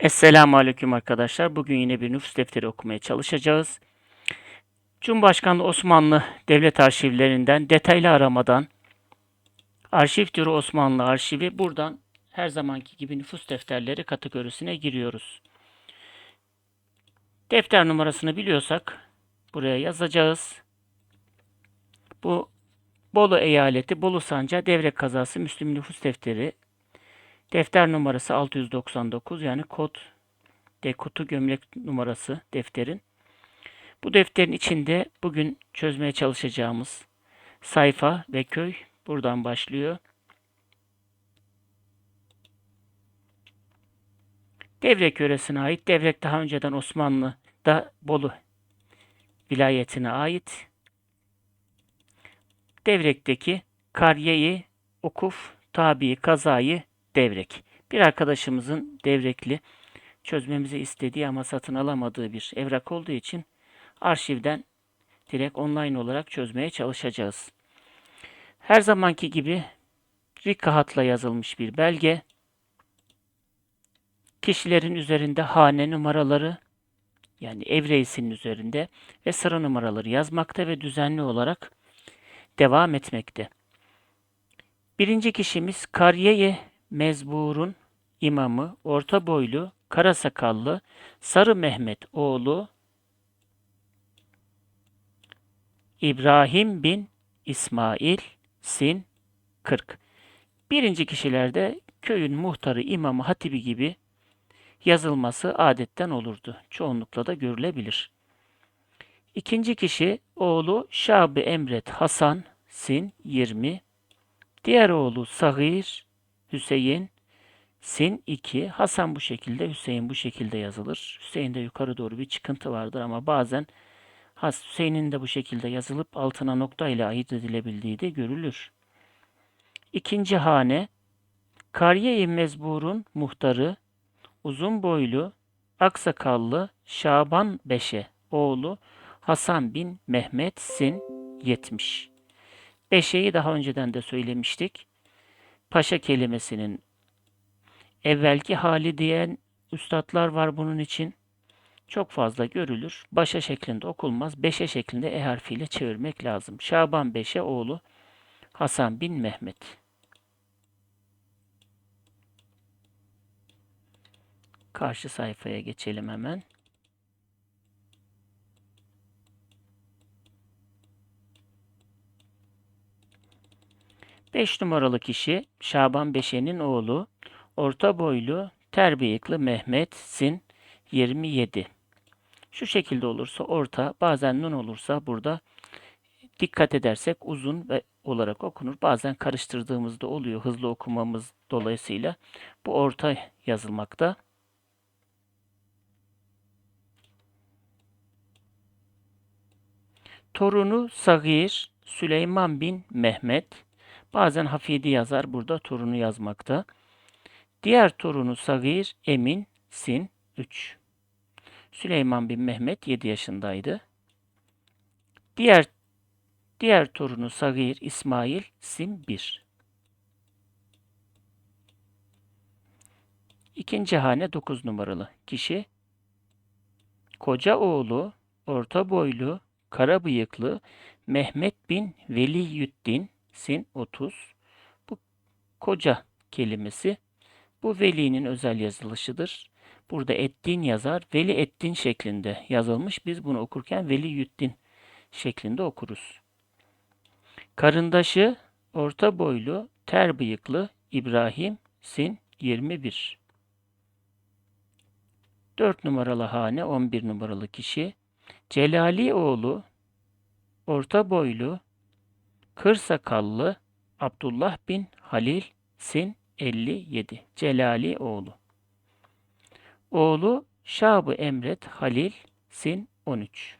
Esselamu Aleyküm arkadaşlar. Bugün yine bir nüfus defteri okumaya çalışacağız. Cumhurbaşkanlığı Osmanlı Devlet Arşivlerinden detaylı aramadan Arşiv türü Osmanlı Arşivi buradan her zamanki gibi nüfus defterleri kategorisine giriyoruz. Defter numarasını biliyorsak buraya yazacağız. Bu Bolu Eyaleti Bolu Sancağı Devre Kazası Müslüm Nüfus Defteri Defter numarası 699 yani kod dekutu gömlek numarası defterin. Bu defterin içinde bugün çözmeye çalışacağımız sayfa ve köy buradan başlıyor. Devrek yöresine ait. Devrek daha önceden Osmanlı'da Bolu vilayetine ait. Devrek'teki Kariye-i Ukuf Tabi Kazayı Devrek. Bir arkadaşımızın devrekli çözmemizi istediği ama satın alamadığı bir evrak olduğu için arşivden direkt online olarak çözmeye çalışacağız. Her zamanki gibi Rika hatla yazılmış bir belge. Kişilerin üzerinde hane numaraları yani ev reisinin üzerinde ve sıra numaraları yazmakta ve düzenli olarak devam etmekte. Birinci kişimiz Kariye Mezbur'un imamı, orta boylu, kara sakallı, Sarı Mehmet oğlu İbrahim bin İsmail Sin 40. Birinci kişilerde köyün muhtarı, imamı, hatibi gibi yazılması adetten olurdu. Çoğunlukla da görülebilir. İkinci kişi oğlu Şab-ı Emret Hasan Sin 20. Diğer oğlu Sagir Hüseyin Sin 2. Hasan bu şekilde, Hüseyin bu şekilde yazılır. Hüseyin'de yukarı doğru bir çıkıntı vardır ama bazen Has Hüseyin'in de bu şekilde yazılıp altına nokta ile ayırt edilebildiği de görülür. İkinci hane Kariye-i Mezbur'un muhtarı uzun boylu aksakallı Şaban Beşe oğlu Hasan bin Mehmet Sin 70. Beşe'yi daha önceden de söylemiştik. Paşa kelimesinin evvelki hali diyen üstadlar var bunun için. Çok fazla görülür. Başa şeklinde okulmaz. Beşe şeklinde e harfiyle çevirmek lazım. Şaban Beşe oğlu Hasan bin Mehmet. Karşı sayfaya geçelim hemen. Beş numaralı kişi Şaban Beşe'nin oğlu, orta boylu, ter bıyıklı Mehmet Sin 27. Şu şekilde olursa orta, bazen nun olursa burada dikkat edersek uzun ve olarak okunur. Bazen karıştırdığımızda oluyor hızlı okumamız dolayısıyla. Bu orta yazılmakta. Torunu Sagir Süleyman bin Mehmet. Bazen Hafidi yazar. Burada torunu yazmakta. Diğer torunu Sagir Emin Sin 3. Süleyman bin Mehmet 7 yaşındaydı. Diğer diğer torunu Sagir İsmail Sin 1. İkinci hane 9 numaralı kişi. Koca oğlu, orta boylu, kara bıyıklı Mehmet bin Veliyüddin Sin 30. Bu koca kelimesi bu velinin özel yazılışıdır. Burada ettin yazar. Veli ettin şeklinde yazılmış. Biz bunu okurken Veli Yüddin şeklinde okuruz. Karındaşı orta boylu, ter bıyıklı İbrahim Sin 21. 4 numaralı hane 11 numaralı kişi. Celali oğlu orta boylu, kır sakallı Abdullah bin Halil Sin 57. Celali oğlu. Oğlu Şab-ı Emret Halil Sin 13.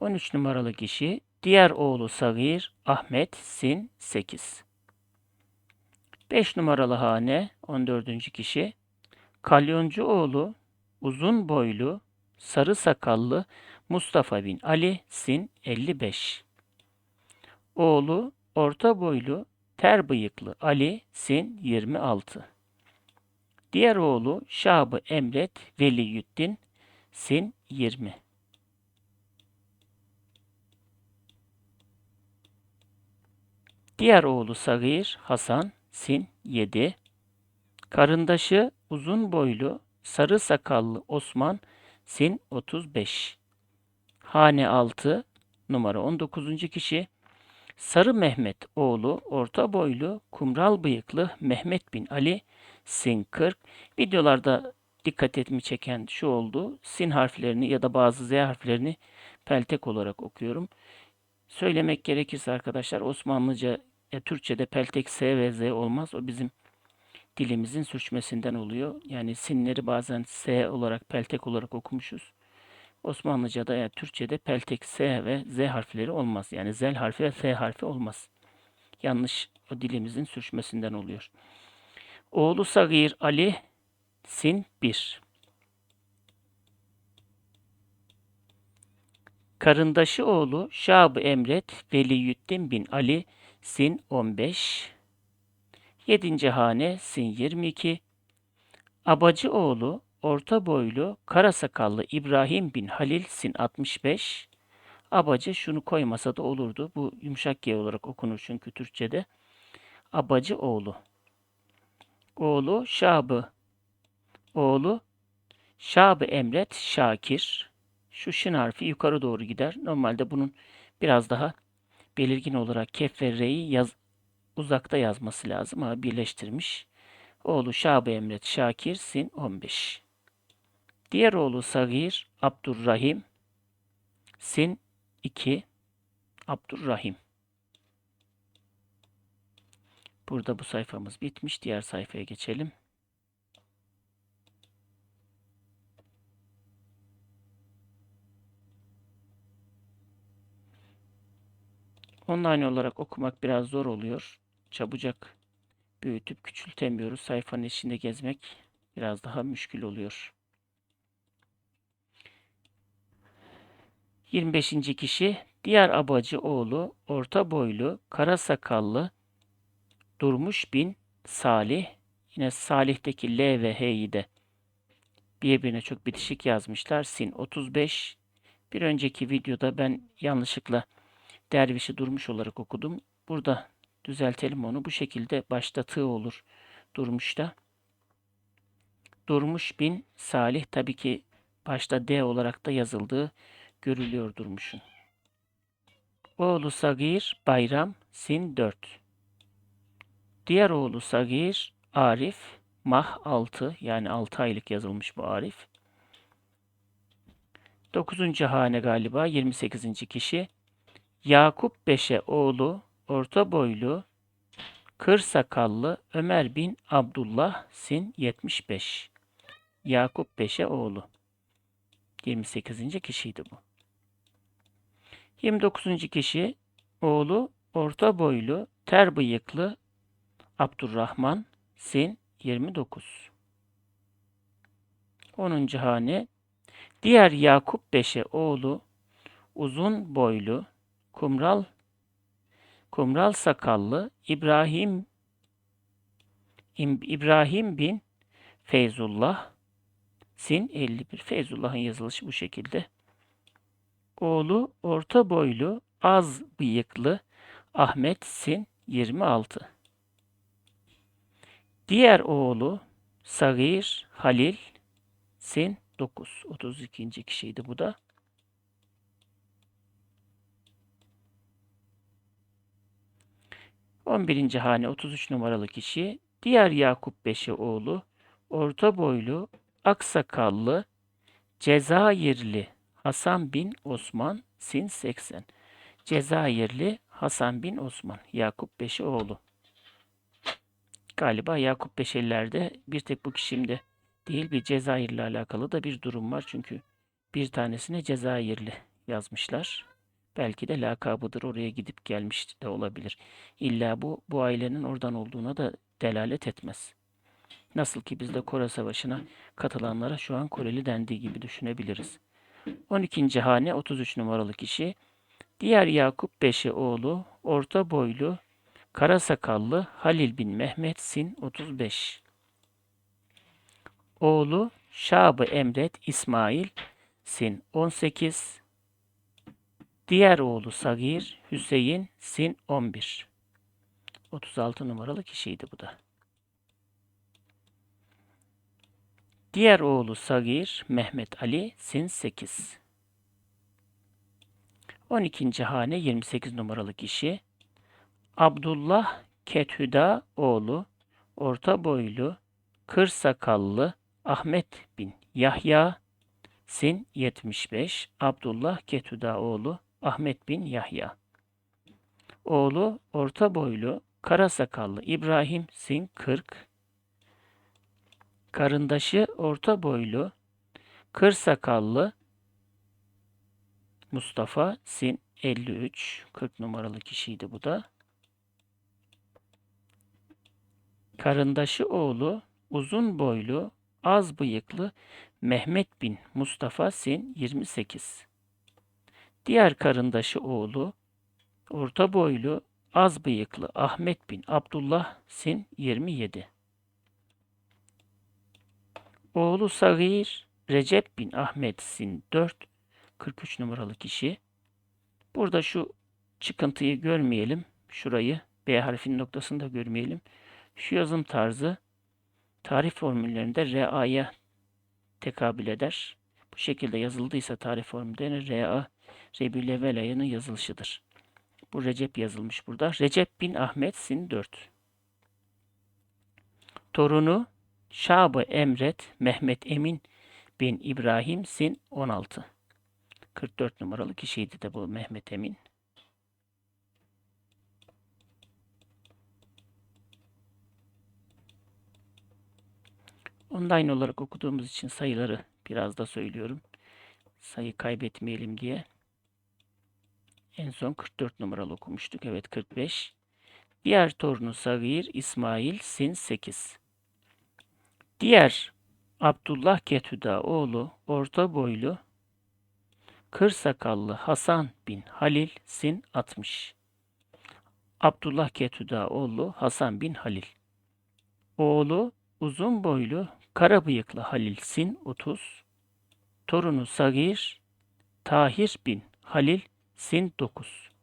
13 numaralı kişi diğer oğlu Sagir Ahmet Sin 8. 5 numaralı hane 14. kişi Kalyoncu oğlu uzun boylu sarı sakallı Mustafa bin Ali Sin 55. Oğlu orta boylu ter bıyıklı Ali Sin 26. Diğer oğlu Şahı Emret Veliyüddin Sin 20. Diğer oğlu Sagir Hasan Sin 7. Karındaşı uzun boylu sarı sakallı Osman Sin 35. Hane 6 numara 19. kişi Sarı Mehmet oğlu orta boylu kumral bıyıklı Mehmet bin Ali Sin 40. Videolarda dikkat etmi çeken şu oldu. Sin harflerini ya da bazı Z harflerini peltek olarak okuyorum. Söylemek gerekirse arkadaşlar Osmanlıca ya Türkçe'de peltek S ve Z olmaz. O bizim dilimizin sürçmesinden oluyor. Yani sinleri bazen S olarak peltek olarak okumuşuz. Osmanlıca'da ya Türkçe'de peltek S ve Z harfleri olmaz. Yani Z harfi ve F harfi olmaz. Yanlış o dilimizin sürçmesinden oluyor. Oğlu Sagir Ali Sin 1. Karındaşı oğlu Şab-ı Emret Veliyüddin bin Ali Sin 15. 7. hane Sin 22. Abacı oğlu orta boylu kara sakallı İbrahim bin Halil Sin 65. Abacı şunu koymasa da olurdu. Bu yumuşak G olarak okunur çünkü Türkçe'de. Abacı oğlu. Oğlu Şabı. Oğlu Şabı Emret Şakir. Şu şın harfi yukarı doğru gider. Normalde bunun biraz daha belirgin olarak kef ve re'yi yaz, uzakta yazması lazım ama birleştirmiş. Oğlu Şabı Emret Şakir Sin 15. Diğer oğlu Sagir Abdurrahim Sin 2 Abdurrahim. Burada bu sayfamız bitmiş. Diğer sayfaya geçelim. Online olarak okumak biraz zor oluyor. Çabucak büyütüp küçültemiyoruz. Sayfanın içinde gezmek biraz daha müşkül oluyor. 25. kişi diğer abacı oğlu orta boylu kara sakallı Durmuş bin Salih. Yine Salih'teki L ve H'yi de birbirine çok bitişik yazmışlar. Sin 35. Bir önceki videoda ben yanlışlıkla dervişi durmuş olarak okudum. Burada düzeltelim onu. Bu şekilde başta tığ olur durmuşta. Durmuş bin Salih tabii ki başta D olarak da yazıldığı görülüyor durmuşun. Oğlu Sagir Bayram Sin 4. Diğer oğlu Sagir Arif Mah 6 yani 6 aylık yazılmış bu Arif. 9. hane galiba 28. kişi. Yakup 5'e oğlu orta boylu kır sakallı Ömer bin Abdullah Sin 75. Yakup 5'e oğlu. 28. kişiydi bu. 29. kişi oğlu orta boylu ter bıyıklı Abdurrahman Sin 29. 10. hane Diğer Yakup Beşe oğlu uzun boylu kumral kumral sakallı İbrahim İbrahim bin Feyzullah Sin 51. Feyzullah'ın yazılışı bu şekilde. Oğlu orta boylu az bıyıklı Ahmet Sin 26. Diğer oğlu Sagir Halil Sin 9. 32. kişiydi bu da. On birinci hane 33 numaralı kişi. Diğer Yakup Beşi oğlu orta boylu aksakallı Cezayirli Hasan bin Osman Sin 80. Cezayirli Hasan bin Osman Yakup Beşi oğlu. Galiba Yakup Beşeliler'de bir tek bu kişimde değil bir Cezayir'le alakalı da bir durum var. Çünkü bir tanesine Cezayirli yazmışlar. Belki de lakabıdır oraya gidip gelmiş de olabilir. İlla bu bu ailenin oradan olduğuna da delalet etmez. Nasıl ki bizde Kore Savaşı'na katılanlara şu an Koreli dendiği gibi düşünebiliriz. 12. hane 33 numaralı kişi. Diğer Yakup Beşi oğlu, orta boylu, Kara sakallı Halil bin Mehmet Sin 35. oğlu Şab-ı Emret İsmail sin 18. Diğer oğlu Sagir Hüseyin sin 11. 36 numaralı kişiydi bu da. Diğer oğlu Sagir Mehmet Ali sin 8. 12. hane 28 numaralı kişi. Abdullah Kethüda oğlu, orta boylu, kır sakallı Ahmet bin Yahya sin 75. Abdullah Kethüda oğlu Ahmet bin Yahya. Oğlu orta boylu, kara sakallı İbrahim sin 40. Karındaşı orta boylu, kır sakallı Mustafa Sin 53. 40 numaralı kişiydi bu da. Karındaşı oğlu uzun boylu, az bıyıklı Mehmet bin Mustafa Sin 28. Diğer karındaşı oğlu orta boylu, az bıyıklı Ahmet bin Abdullah Sin 27. Oğlu Sagir Recep bin Ahmet Sin 4. 43 numaralı kişi. Burada şu çıkıntıyı görmeyelim. Şurayı B harfinin noktasını da görmeyelim. Şu yazım tarzı tarif formüllerinde RA'ya tekabül eder. Bu şekilde yazıldıysa tarif formüllerinde RA Rebül ayının yazılışıdır. Bu Recep yazılmış burada. Recep bin Ahmet Sin 4. Torunu Şab-ı Emret Mehmet Emin bin İbrahim Sin 16. 44 numaralı kişiydi de bu Mehmet Emin. Online olarak okuduğumuz için sayıları biraz da söylüyorum. Sayı kaybetmeyelim diye. En son 44 numaralı okumuştuk. Evet 45. Diğer torunu Sagir İsmail Sin 8. Diğer Abdullah Ketüda oğlu orta boylu Kır sakallı Hasan bin Halil Sin 60. Abdullah Ketüda oğlu Hasan bin Halil. Oğlu uzun boylu kara bıyıklı Halil Sin 30. Torunu Sagir Tahir bin Halil Sin 9.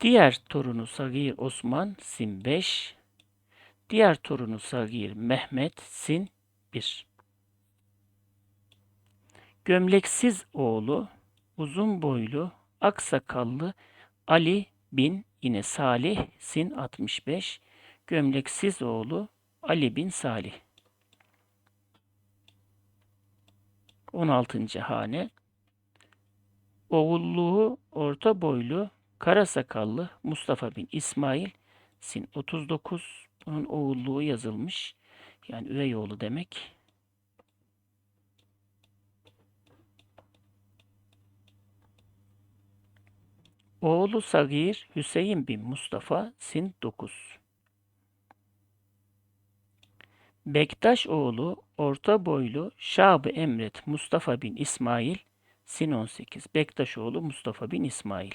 Diğer torunu Sagir Osman Sin 5. Diğer torunu Sagir Mehmet Sin 1. Gömleksiz oğlu, uzun boylu, aksakallı Ali bin yine Salih Sin 65. Gömleksiz oğlu Ali bin Salih. 16. hane Oğulluğu orta boylu, kara sakallı Mustafa bin İsmail Sin 39 bunun oğulluğu yazılmış. Yani üvey oğlu demek. Oğlu Sagir Hüseyin bin Mustafa Sin 9. Bektaş oğlu orta boylu Şab-ı Emret Mustafa bin İsmail Sin 18. Bektaş oğlu Mustafa bin İsmail.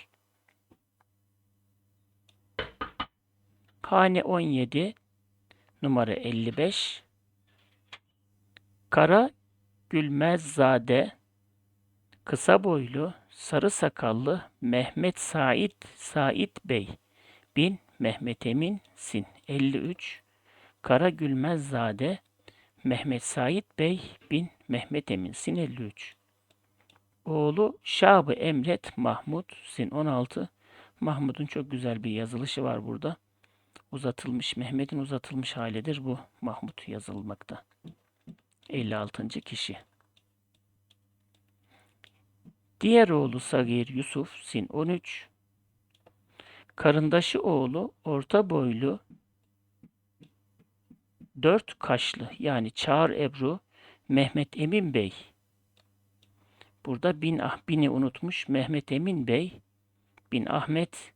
Hane 17 numara 55 Kara Gülmezzade kısa boylu sarı sakallı Mehmet Said Said Bey bin Mehmet Emin Sin 53 Kara Gülmezzade Mehmet Said Bey bin Mehmet Emin Sin 53 Oğlu Şab-ı Emret Mahmud Sin 16 Mahmud'un çok güzel bir yazılışı var burada uzatılmış, Mehmet'in uzatılmış halidir bu Mahmut yazılmakta. 56. kişi. Diğer oğlu Sagir Yusuf Sin 13. Karındaşı oğlu orta boylu dört kaşlı yani Çağır Ebru Mehmet Emin Bey. Burada bin ah bini unutmuş Mehmet Emin Bey bin Ahmet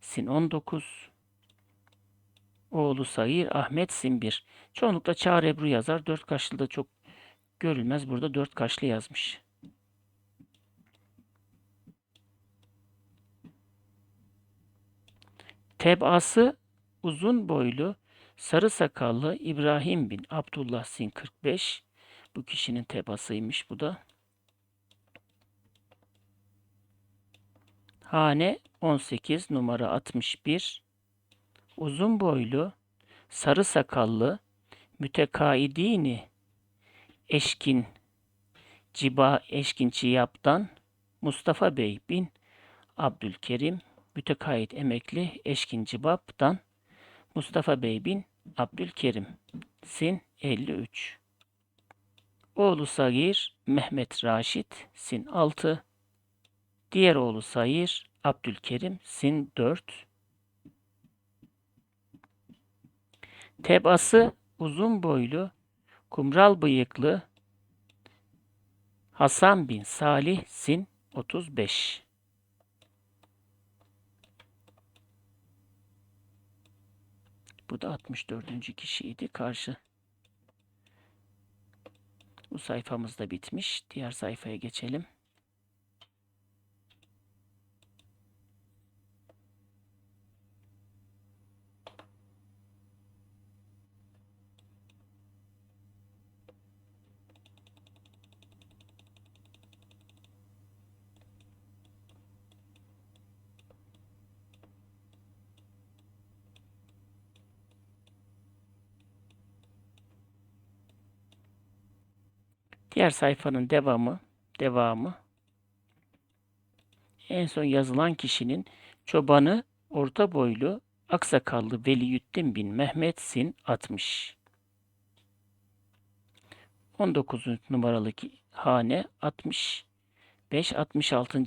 Sin 19 oğlu Sayır Ahmet Simbir. Çoğunlukla Çağrı Ebru yazar. Dört kaşlı da çok görülmez. Burada dört kaşlı yazmış. Tebası uzun boylu, sarı sakallı İbrahim bin Abdullah Sin 45. Bu kişinin tebasıymış bu da. Hane 18 numara 61. Uzun boylu, sarı sakallı, mütekaidini eşkin ciba eşkin çiyaptan Mustafa Bey bin Abdülkerim mütekayit emekli eşkin cibaptan Mustafa Bey bin Abdülkerim sin 53 Oğlu Sagir Mehmet Raşit sin 6 Diğer oğlu Sayır Abdülkerim sin 4 Tebası uzun boylu, kumral bıyıklı Hasan bin Salih sin 35. Bu da 64. kişiydi. Karşı. Bu sayfamız da bitmiş. Diğer sayfaya geçelim. Diğer sayfanın devamı, devamı. En son yazılan kişinin çobanı orta boylu aksakallı Veliyüddin bin Mehmet Sin 60. 19 numaralı hane 65 66.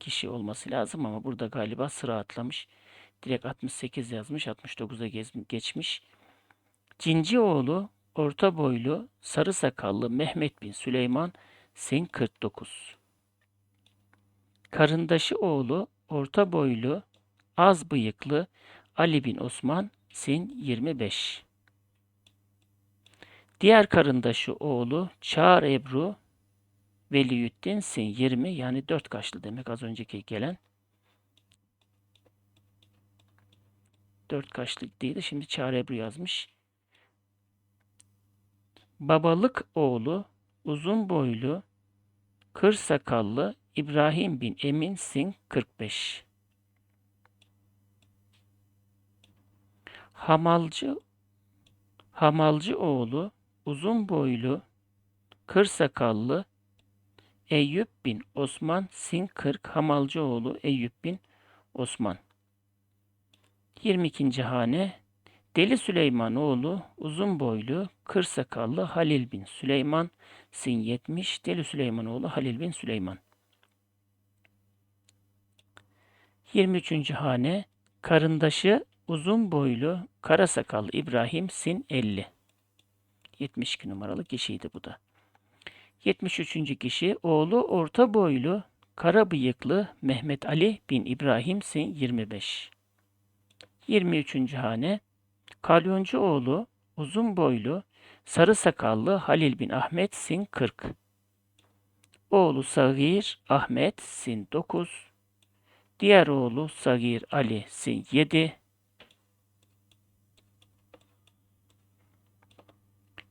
kişi olması lazım ama burada galiba sıra atlamış. Direkt 68 yazmış, 69'a gez- geçmiş. Cincioğlu orta boylu, sarı sakallı Mehmet bin Süleyman Sin 49. Karındaşı oğlu orta boylu, az bıyıklı Ali bin Osman Sin 25. Diğer karındaşı oğlu Çağır Ebru Veliyüddin Sin 20 yani dört kaşlı demek az önceki gelen. Dört kaşlı değildi. Şimdi Çağır Ebru yazmış. Babalık oğlu uzun boylu kır sakallı İbrahim bin Emin Sin 45. Hamalcı Hamalcı oğlu uzun boylu kır sakallı Eyüp bin Osman Sin 40 Hamalcıoğlu Eyüp bin Osman. 22. hane Deli Süleyman oğlu uzun boylu kır sakallı Halil bin Süleyman Sin 70 Deli Süleyman oğlu Halil bin Süleyman. 23. hane karındaşı uzun boylu kara sakallı İbrahim Sin 50. 72 numaralı kişiydi bu da. 73. kişi oğlu orta boylu kara bıyıklı Mehmet Ali bin İbrahim Sin 25. 23. hane Kalyoncu oğlu uzun boylu sarı sakallı Halil bin Ahmet Sin 40. Oğlu Sagir Ahmet Sin 9. Diğer oğlu Sagir Ali Sin 7.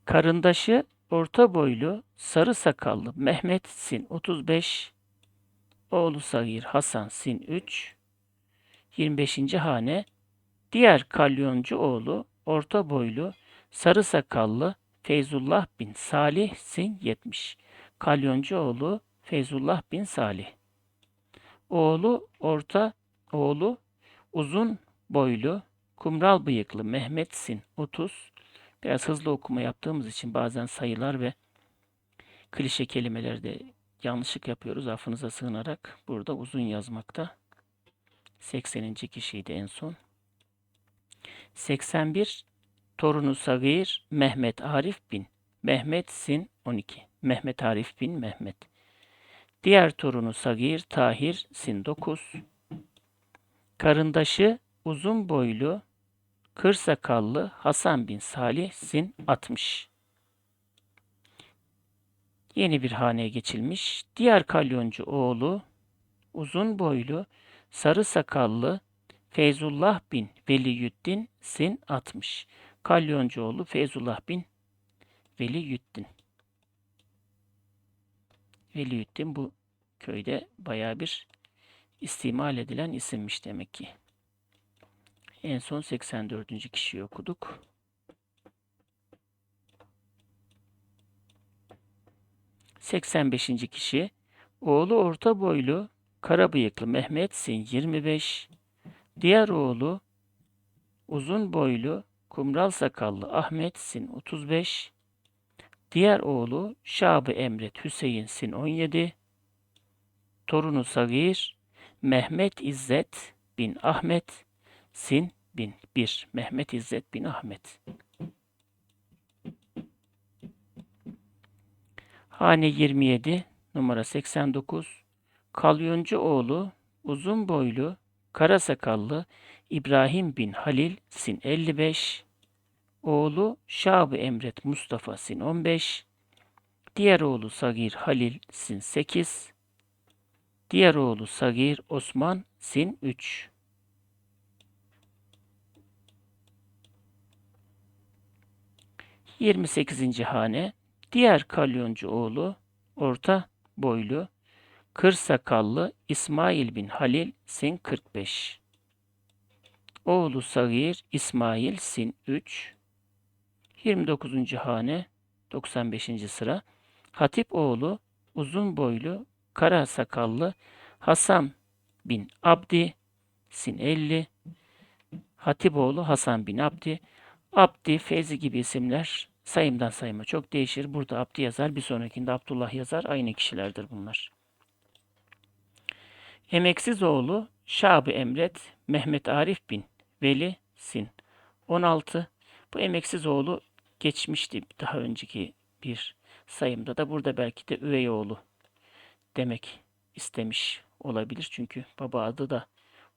Karındaşı orta boylu sarı sakallı Mehmet Sin 35. Oğlu Sagir Hasan Sin 3. 25. hane Diğer kalyoncu oğlu orta boylu sarı sakallı Feyzullah bin Salih Sin 70. Kalyoncu oğlu Feyzullah bin Salih. Oğlu orta oğlu uzun boylu kumral bıyıklı Mehmet Sin 30. Biraz hızlı okuma yaptığımız için bazen sayılar ve klişe kelimelerde yanlışlık yapıyoruz. Affınıza sığınarak burada uzun yazmakta. 80. kişiydi en son. 81 torunu Sagir Mehmet Arif bin Mehmet Sin 12. Mehmet Arif bin Mehmet. Diğer torunu Sagir Tahir Sin 9. Karındaşı uzun boylu kır sakallı Hasan bin Salih Sin 60. Yeni bir haneye geçilmiş. Diğer kalyoncu oğlu uzun boylu sarı sakallı Feyzullah bin Veliyüddin sin 60. Kalyoncuoğlu Feyzullah bin Veliyüddin. Veliyüddin bu köyde bayağı bir istimal edilen isimmiş demek ki. En son 84. kişiyi okuduk. Seksen beşinci kişi oğlu orta boylu kara bıyıklı Mehmet Sin 25 diğer oğlu uzun boylu kumral sakallı Ahmet Sin 35 diğer oğlu Şabı Emret Hüseyin Sin 17 torunu Sagir Mehmet İzzet bin Ahmet Sin bin 1. Mehmet İzzet bin Ahmet. Hane 27 numara 89 Kalyoncu oğlu uzun boylu kara sakallı İbrahim bin Halil Sin 55 oğlu Şab-ı Emret Mustafa Sin 15 diğer oğlu Sagir Halil Sin 8 diğer oğlu Sagir Osman Sin 3 28. hane diğer kalyoncu oğlu orta boylu kır sakallı İsmail bin Halil sin 45. Oğlu Sagir İsmail sin 3. 29. hane 95. sıra Hatip oğlu uzun boylu kara sakallı Hasan bin Abdi sin 50. Hatipoğlu Hasan bin Abdi Abdi, Feyzi gibi isimler sayımdan sayıma çok değişir. Burada Abdi yazar, bir sonrakinde Abdullah yazar. Aynı kişilerdir bunlar. Emeksiz oğlu Şab-ı Emret Mehmet Arif bin Veli Sin 16. Bu emeksiz oğlu geçmişti daha önceki bir sayımda da burada belki de üvey oğlu demek istemiş olabilir. Çünkü baba adı da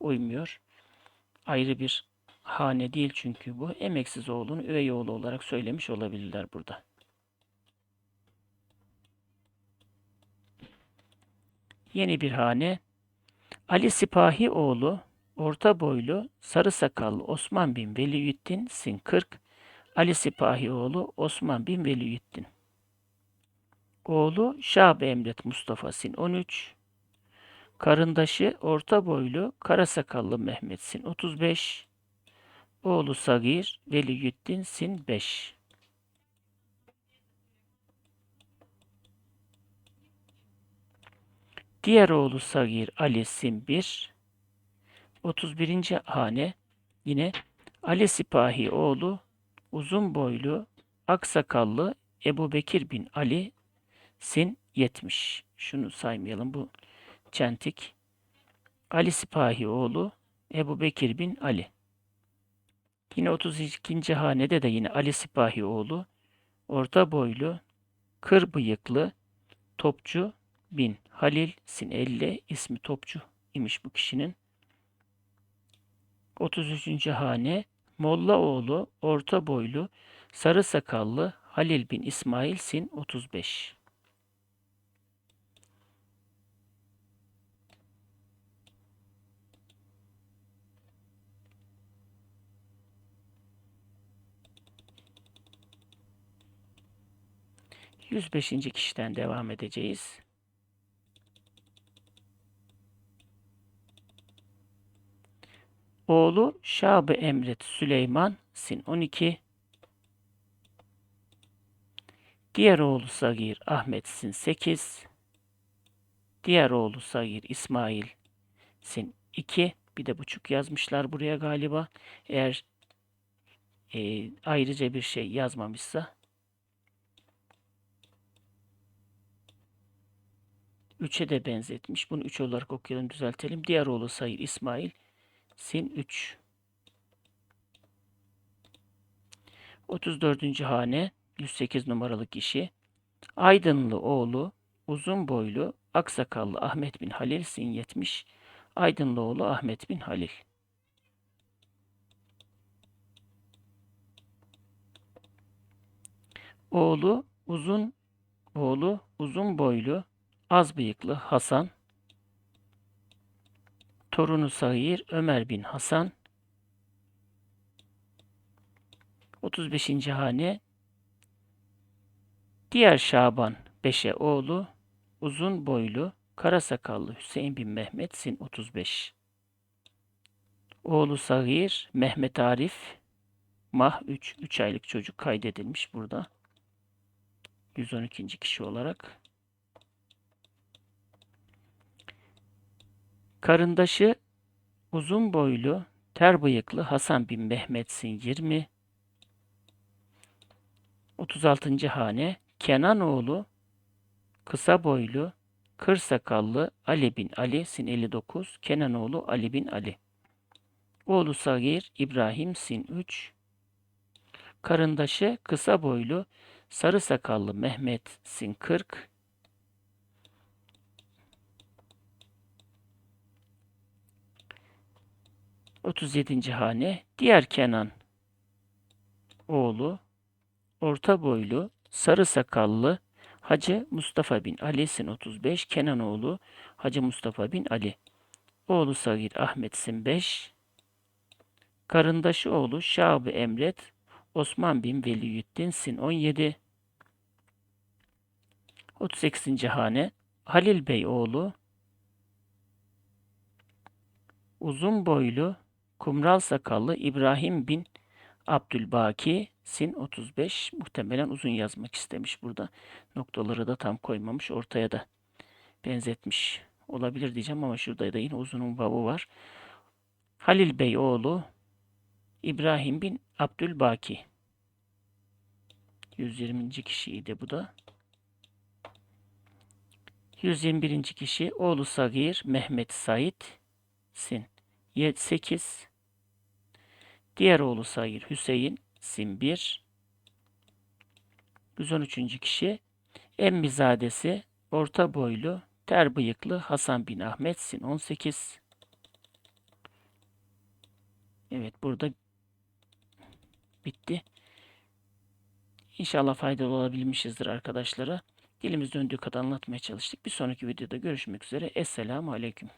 uymuyor. Ayrı bir hane değil çünkü bu. Emeksiz oğlunu üvey oğlu olarak söylemiş olabilirler burada. Yeni bir hane. Ali Sipahi oğlu, orta boylu, sarı sakallı Osman bin Veliyüddin Sin 40. Ali Sipahi oğlu Osman bin Veliyüddin. Oğlu Şah Emret Mustafa Sin 13. Karındaşı orta boylu, kara sakallı Mehmet Sin 35. Oğlu Sagir Veliyüddin Sin 5. Diğer oğlu Sagir Ali 1. 31. hane yine Ali Sipahi oğlu uzun boylu aksakallı Ebu Bekir bin Ali Sin 70. Şunu saymayalım bu çentik. Ali Sipahi oğlu Ebu Bekir bin Ali. Yine 32. hanede de yine Ali Sipahi oğlu orta boylu kır bıyıklı topçu bin Halil Sin 50 ismi topçu imiş bu kişinin. 33. hane Molla oğlu orta boylu sarı sakallı Halil bin İsmail Sin 35. 105. kişiden devam edeceğiz. Oğlu Şab-ı Emret Süleyman Sin 12. Diğer oğlu Sagir Ahmet Sin 8. Diğer oğlu Sagir İsmail Sin 2. Bir de buçuk yazmışlar buraya galiba. Eğer e, ayrıca bir şey yazmamışsa 3'e de benzetmiş. Bunu 3 olarak okuyalım, düzeltelim. Diğer oğlu Sayır İsmail sin 3. 34. hane 108 numaralı kişi. Aydınlı oğlu uzun boylu aksakallı Ahmet bin Halil sin 70. Aydınlı oğlu Ahmet bin Halil. Oğlu uzun oğlu uzun boylu Az bıyıklı Hasan Torunu Sağir Ömer bin Hasan 35. hane Diğer Şaban Beşe oğlu uzun boylu kara sakallı Hüseyin bin Mehmet Sin 35. Oğlu Sağir Mehmet Arif Mah 3 3 aylık çocuk kaydedilmiş burada. 112. kişi olarak. Karındaşı uzun boylu ter bıyıklı Hasan bin Mehmet Sin 20. 36. hane Kenan oğlu kısa boylu kır sakallı Ali bin Ali Sin 59. Kenan oğlu Ali bin Ali. Oğlu Sagir İbrahim Sin 3. Karındaşı kısa boylu sarı sakallı Mehmet Sin 40. Otuz yedinci hane diğer Kenan. Oğlu orta boylu sarı sakallı Hacı Mustafa bin Ali Sin 35 Kenan oğlu Hacı Mustafa bin Ali. Oğlu Sagir Ahmet Sin 5 Karındaşı oğlu Şahı Emret Osman bin Veliyüddin Sin 17 38. hane Halil Bey oğlu uzun boylu kumral sakallı İbrahim bin Abdülbaki Sin 35 muhtemelen uzun yazmak istemiş burada. Noktaları da tam koymamış. Ortaya da benzetmiş olabilir diyeceğim ama şurada da yine uzunun vavu var. Halil Bey oğlu İbrahim bin Abdülbaki 120. kişiydi bu da. 121. kişi oğlu Sagir Mehmet Said Sin 8 Diğer oğlu Sagir Hüseyin Sin 1 113. kişi Emmizadesi orta boylu ter bıyıklı Hasan bin Ahmet Sin 18 Evet burada bitti. İnşallah faydalı olabilmişizdir arkadaşlara. Dilimiz döndüğü kadar anlatmaya çalıştık. Bir sonraki videoda görüşmek üzere. Esselamu Aleyküm.